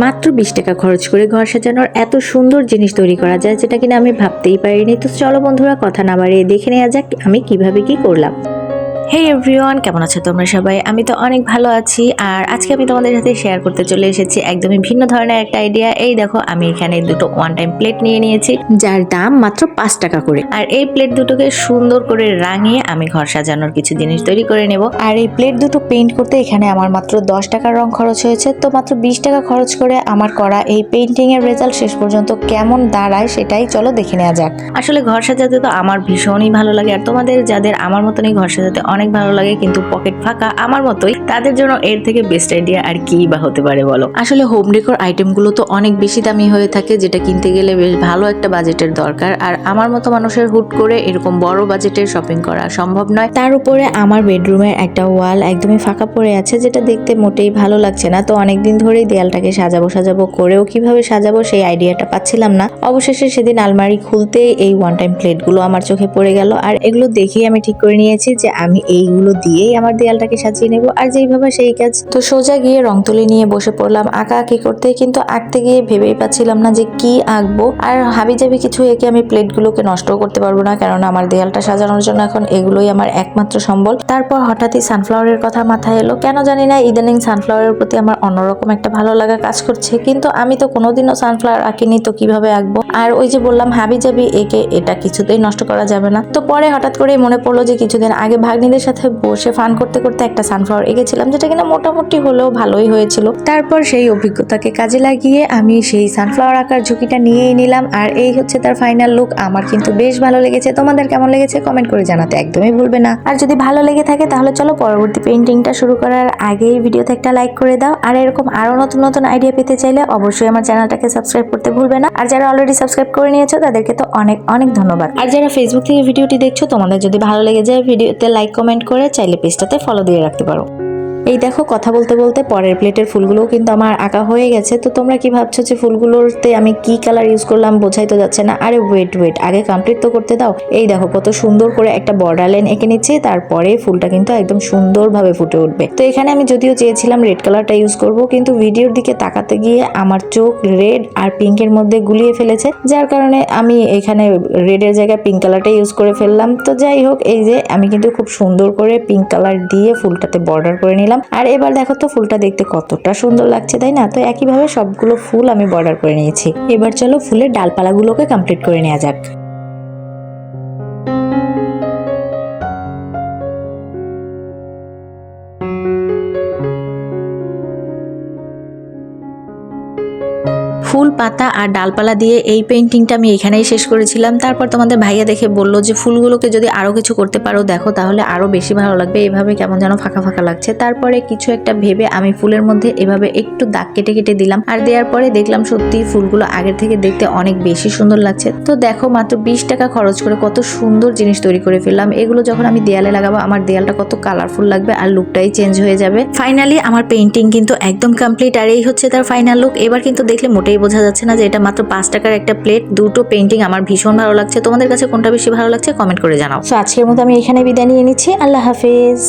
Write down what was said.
মাত্র বিশ টাকা খরচ করে ঘর সাজানোর এত সুন্দর জিনিস তৈরি করা যায়, যেটা কিনা আমি ভাবতেই পারিনি। তো চলো বন্ধুরা, কথা না বাড়িয়ে দেখে নেওয়া যাক আমি কীভাবে কি করলাম। হে এভরিওয়ান কেমন আছো তোমরা সবাই? আমি তো অনেক ভালো আছি আর আজকে আমি তোমাদের সাথে শেয়ার করতে চলে এসেছি একদমই ভিন্ন ধরনের একটা আইডিয়া এই দেখো, আমি এখানে দুটো ওয়ান টাইম প্লেট নিয়ে নিয়েছি, যার দাম মাত্র পাঁচ টাকা করে। আর এই প্লেট দুটোকে সুন্দর করে রাঙিয়ে আমি ঘর সাজানোর কিছু জিনিস তৈরি করে নেব। আর এই প্লেট দুটো পেইন্ট করতে এখানে আমার মাত্র দশ টাকার রং খরচ হয়েছে। তো মাত্র বিশ টাকা খরচ করে আমার করা এই পেইন্টিং এর রেজাল্ট শেষ পর্যন্ত কেমন দাঁড়ায় সেটাই চলো দেখে নেওয়া যাক। আসলে ঘর সাজাতে তো আমার ভীষণই ভালো লাগে। আর তোমাদের, যাদের আমার মতনই ঘর সাজাতে অনেক ভালো লাগে, কিন্তু পকেট ফাঁকা আমার মতোই। তাদের জন্য এর থেকে বেস্ট আইডিয়া আর কি বা হতে পারে বলো? আসলে হোম ডেকোর আইটেমগুলো তো অনেক বেশি দামি হয়ে থাকে, যেটা কিনতে গেলে বেশ ভালো একটা বাজেটের দরকার। আর আমার মতো মানুষের হুট করে এরকম বড় বাজেটের শপিং করা সম্ভব নয়। তার উপরে আমার বেডরুমের একটা ওয়াল একদমই ফাঁকা পড়ে আছে, যেটা দেখতে মোটেই ভালো লাগছে না। তো অনেকদিন ধরেই দেয়ালটাকে সাজাবো সাজাবো করেও কীভাবে সাজাবো সেই আইডিয়াটা পাচ্ছিলাম না। অবশেষে সেদিন আলমারি খুলতেই এই ওয়ান টাইম প্লেটগুলো আমার চোখে পড়ে গেল। আর এগুলো দেখেই আমি ঠিক করে নিয়েছি যে আমি এইগুলো দিয়েই আমার দেয়ালটাকে সাজিয়ে নেব। আর যেইভাবে সেই কাজ, তো সোজা গিয়ে রং তুলি নিয়ে বসে পড়লাম আঁকা আঁকি করতে। কিন্তু আঁকতে গিয়ে ভেবেই পাচ্ছিলাম না যে কি আঁকবো। আর হাবি জাবি কিছু এঁকে আমি প্লেটগুলোকে নষ্টও করতে পারব না কারণ আমার দেয়ালটা সাজানোর জন্য এখন এগুলোই আমার একমাত্র সম্বল। তারপর হঠাৎই সানফ্লাওয়ারের কথা মাথায় এলো। কেন জানি না, ইদানিং সানফ্লাওয়ারের প্রতি আমার অন্যরকম একটা ভালো লাগা কাজ করছে। কিন্তু আমি তো কোনোদিনও সানফ্লাওয়ার আঁকিনি, তো কীভাবে আঁকবো? আর ওই যে বললাম হাবি জাবি একে এটা কিছুতেই নষ্ট করা যাবে না। তো পরে হঠাৎ করে মনে পড়ল যে কিছুদিন আগে ভাগ্নিদের সাথে বসে ফান করতে করতে একটা সানফ্লাওয়ার এঁকেছিলাম যেটা কিনা মোটামুটি হলেও ভালোই হয়েছিল। তারপর সেই অভিজ্ঞতাকে কাজে লাগিয়ে আমি সেই সানফ্লাওয়ার আঁকার ঝুঁকিটা নিয়েই নিলাম, আর এই হচ্ছে তার ফাইনাল লুক আমার কিন্তু বেশ ভালো লেগেছে। তোমাদের কেমন লেগেছে কমেন্ট করে জানাতে একদমই ভুলবে না। আর যদি ভালো লেগে থাকে, তাহলে চলো পরবর্তী পেন্টিংটা শুরু করার আগেই ভিডিওতে একটা লাইক করে দাও। আর এরকম আরও নতুন নতুন আইডিয়া পেতে চাইলে অবশ্যই আমার চ্যানেলটাকে সাবস্ক্রাইব করতে ভুলবে না। আর যারা অলরেডি সাবস্ক্রাইব করে নিয়েছো, তাদেরকে তো অনেক অনেক ধন্যবাদ। আর যারা ফেসবুক থেকে ভিডিওটি দেখছ, তোমাদের যদি ভালো লেগে যায় ভিডিওতে লাইক কমেন্ট করে চাইলে পেজটাতে ফলো দিয়ে রাখতে পারো। এই দেখো, কথা বলতে বলতে পরের প্লেটের ফুলগুলোও কিন্তু আমার আঁকা হয়ে গেছে। তো তোমরা কি ভাবছ যে ফুলগুলোতে আমি কি কালার ইউজ করলাম বোঝাই তো যাচ্ছে না। আরে ওয়েট ওয়েট আগে কমপ্লিট তো করতে দাও। এই দেখো, কত সুন্দর করে একটা বর্ডার লাইন এঁকে নিচ্ছে, তারপরে ফুলটা কিন্তু একদম সুন্দরভাবে ফুটে উঠবে। তো এখানে আমি যদিও চেয়েছিলাম রেড কালারটা ইউজ করব, কিন্তু ভিডিওর দিকে তাকাতে গিয়ে আমার চোখ রেড আর পিঙ্কের মধ্যে গুলিয়ে ফেলেছে। যার কারণে আমি এখানে রেডের জায়গায় পিঙ্ক কালারটা ইউজ করে ফেললাম। তো যাই হোক, এই যে আমি কিন্তু খুব সুন্দর করে পিঙ্ক কালার দিয়ে ফুলটাতে বর্ডার করে নিলাম। আর এবার দেখো তো ফুলটা দেখতে কতটা সুন্দর লাগছে, তাই না? তো একইভাবে সবগুলো ফুল আমি বর্ডার করে নিয়েছি। এবার চলো ফুলের ডালপালাগুলোকে কমপ্লিট করে নেওয়া যাক। ফুল, পাতা আর ডালপালা দিয়ে এই পেন্টিংটা আমি এখানেই শেষ করেছিলাম। তারপর তোমাদের ভাইয়া দেখে বলল যে, ফুলগুলোকে যদি আরও কিছু করতে পারো, দেখো তাহলে আরও বেশি ভালো লাগবে। এভাবে কেমন যেন ফাঁকা ফাঁকা লাগছে। তারপরে কিছু একটা ভেবে আমি ফুলের মধ্যে এভাবে একটু দাগ কেটে কেটে দিলাম। আর দেওয়ার পরে দেখলাম সত্যি ফুলগুলো আগের থেকে দেখতে অনেক বেশি সুন্দর লাগছে। তো দেখো, মাত্র বিশ টাকা খরচ করে কত সুন্দর জিনিস তৈরি করে ফেললাম। এগুলো যখন আমি দেয়ালে লাগাবো, আমার দেয়ালটা কত কালারফুল লাগবে আর লুকটাই চেঞ্জ হয়ে যাবে। ফাইনালি আমার পেন্টিং কিন্তু একদম কমপ্লিট আর এই হচ্ছে তার ফাইনাল লুক এবার কিন্তু দেখলে মোটেই বোঝা যাচ্ছে না যে এটা মাত্র পাঁচ টাকার একটা প্লেট দুটো পেন্টিং আমার ভীষণ ভালো লাগছে। তোমাদের কাছে কোনটা বেশি ভালো লাগছে কমেন্ট করে জানাও। তো আজকের মতো আমি এখানে বিদায় নিয়ে নিচ্ছি। আল্লাহ হাফেজ।